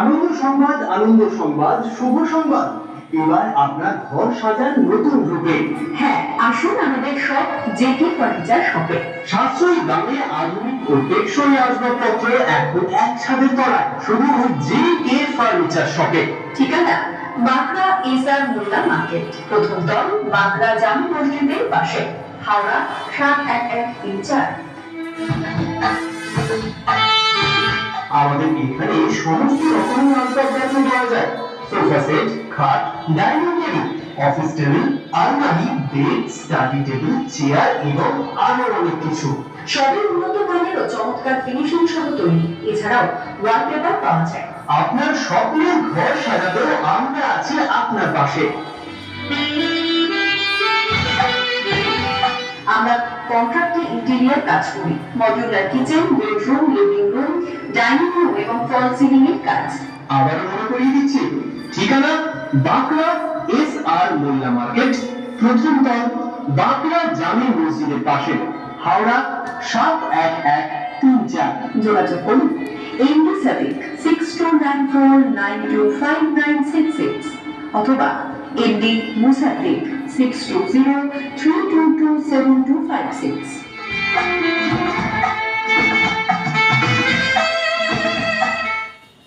আনন্দ সংবাদ আনন্দ সংবাদ শুভ সংবাদ। এবার আপনার ঘর সাজান নতুন রূপে। হ্যাঁ আসুন আমাদের সব জেকে ফার্নিচার শপে। সাশ্রয়ী দামে আধুনিক ও টেকসই আসবাবপত্র এখন এক ছাদের তলায়। শুধু জি কে ফার্নিচার শপে। ঠিকানা বাঁকড়া এসআর মোল্লা মার্কেট প্রথম তল বাঁকড়া জামে মসজিদের পাশে। হাওড়া সাত এক এক তিন চার আমাদের এখানে সমস্ত রকমের আসবাবপত্র পাওয়া যায়। সোফা সেট খাট ডাইনিং টেবিল অফিস টেবিল আলমারি বেড স্টাডি টেবিল চেয়ার এবং আরও অনেক কিছু। সবই উন্নত মানের ও চমৎকার ফিনিশিং সহ তৈরি। এছাড়াও ওয়ালপেপার পাওয়া যায়। আপনার স্বপ্নের ঘর সাজাতেও আমরা আছি আপনার পাশে। কন্ট্রাক্টে ইন্টেরিয়ার কাজ করি। Modular kitchen bedroom living room dining room এবং ফল সিলিং এর কাজ। আবার মনে করিয়ে দিচ্ছি ঠিকানা Bankra S R Molla market প্রথম তল বাঁকড়া জামে মসজিদের পাশে হাওড়া সাত এক এক তিন চার। যোগাযোগ করুন। MD Sadiq six two nine four nine two five nine six six অথবা MD Musaddiq six two zero three two two seven two five six.